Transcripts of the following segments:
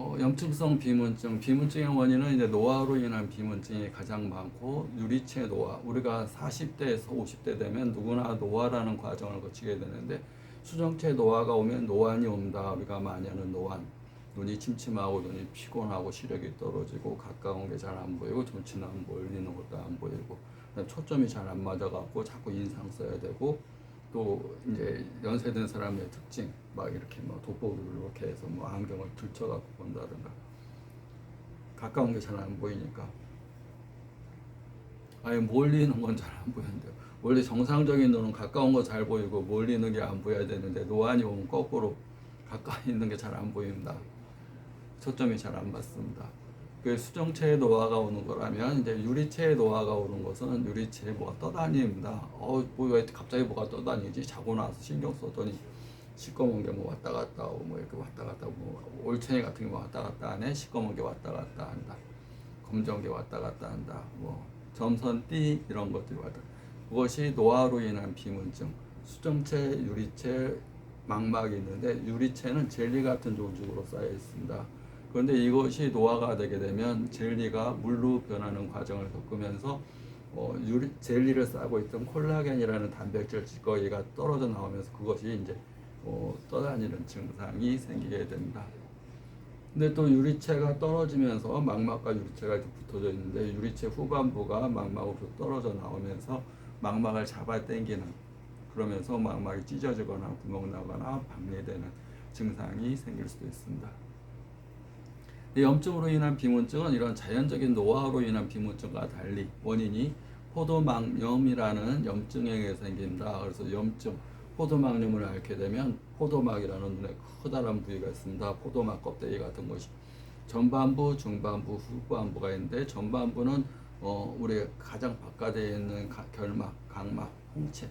어, 염증성 비문증, 비문증의 원인은 이제 노화로 인한 비문증이 가장 많고 유리체 노화. 우리가 40대에서 50대 되면 누구나 노화라는 과정을 거치게 되는데 수정체 노화가 오면 노안이 옵니다. 우리가 많이 하는 노안. 눈이 침침하고 눈이 피곤하고 시력이 떨어지고 가까운 게 잘 안 보이고 정치는 안 보이는 것도 안 보이고 초점이 잘 안 맞아갖고 자꾸 인상 써야 되고 또 이제 연세된 사람의 특징 막 이렇게 뭐 돋보기를 이렇게 해서 뭐 안경을 들쳐갖고 본다든가 가까운 게 잘 안 보이니까 아예 멀리 있는 건 잘 안 보이는데요. 원래 정상적인 눈은 가까운 거 잘 보이고 멀리 있는 게 안 보여야 되는데 노안이 오면 거꾸로 가까이 있는 게 잘 안 보입니다. 초점이 잘 안 맞습니다. 그 수정체의 노화가 오는 거라면 이제 유리체의 노화가 오는 것은 유리체에 뭐가 떠다닙니다. 어, 뭐왜 갑자기 뭐가 떠다니지? 자고 나서 신경 썼더니 시꺼먼 게 뭐 왔다 갔다 하고 뭐 이렇게 왔다 갔다 뭐 올챙이 같은 게 뭐 왔다 갔다 하네. 시꺼먼 게 왔다 갔다 한다. 검정 게 왔다 갔다 한다. 뭐 점선 띠 이런 것들이 왔다. 그것이 노화로 인한 비문증. 수정체, 유리체, 망막이 있는데 유리체는 젤리 같은 조직으로 쌓여 있습니다. 그런데 이것이 노화가 되게 되면 젤리가 물로 변하는 과정을 겪으면서 어, 유리, 젤리를 싸고 있던 콜라겐이라는 단백질 찌꺼기가 떨어져 나오면서 그것이 이제 어, 떠다니는 증상이 생기게 됩니다. 근데 또 유리체가 떨어지면서 망막과 유리체가 붙어져 있는데 유리체 후반부가 망막으로 떨어져 나오면서 망막을 잡아 당기는 그러면서 망막이 찢어지거나 구멍 나거나 박리되는 증상이 생길 수도 있습니다. 이 염증으로 인한 비문증은 이런 자연적인 노화로 인한 비문증과 달리 원인이 포도막염이라는 염증에 의해 생긴다. 그래서 염증, 포도막염을 앓게 되면 포도막이라는 눈에 커다란 부위가 있습니다. 포도막 껍데기 같은 것이 전반부, 중반부, 후반부가 있는데 전반부는 어, 우리 가장 바깥에 있는 가- 결막, 각막, 홍채.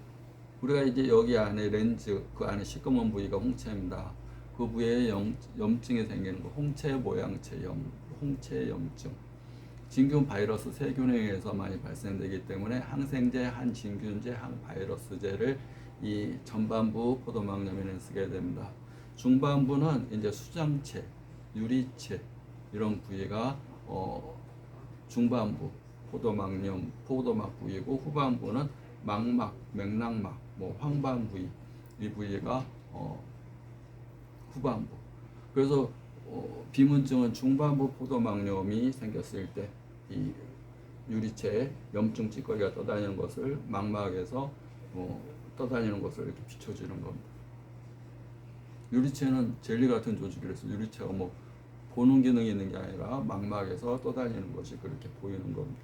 우리가 이제 여기 안에 렌즈, 그 안에 시꺼먼 부위가 홍채입니다. 그 부위에 염, 염증이 생기는 거, 홍채 모양체 염, 홍채 염증. 진균 바이러스 세균에 의해서 많이 발생되기 때문에 항생제, 항진균제, 항바이러스제를 이 전반부 포도막염에는 쓰게 됩니다. 중반부는 이제 수정체, 유리체 이런 부위가 어, 중반부 포도막염, 포도막 부위고 후반부는 망막, 맥락막, 뭐 황반 부위 이 부위가 어, 후반부. 그래서 어, 비문증은 중반부 포도막염이 생겼을 때 이 유리체에 염증 찌꺼기가 떠다니는 것을 망막에서 어, 떠다니는 것을 이렇게 비춰주는 겁니다. 유리체는 젤리 같은 조직이라서 유리체가 뭐 보는 기능이 있는 게 아니라 망막에서 떠다니는 것이 그렇게 보이는 겁니다.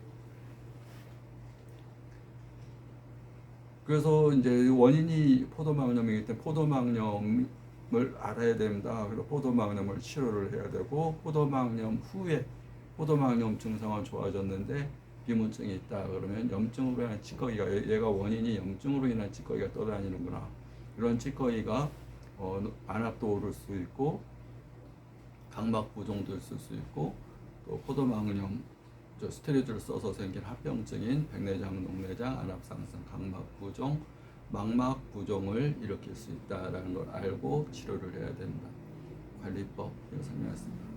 그래서 이제 원인이 포도막염이기 때문에 포도막염 을 알아야 됩니다. 그래서 포도막염을 치료를 해야 되고 포도막염 후에 포도막염 증상은 좋아졌는데 비문증이 있다 그러면 염증으로 인한 찌꺼기가 얘- 얘가 원인이 염증으로 인한 찌꺼기가 떠다니는구나. 이런 찌꺼기가 어, 안압도 오를 수 있고 각막 부종도 있을 수 있고 또 포도막염 저 스테로이드를 써서 생긴 합병증인 백내장, 녹내장, 안압상승, 각막 부종, 망막 부종을 일으킬 수 있다라는 걸 알고 치료를 해야 된다. 관리법 이거 설명했습니다.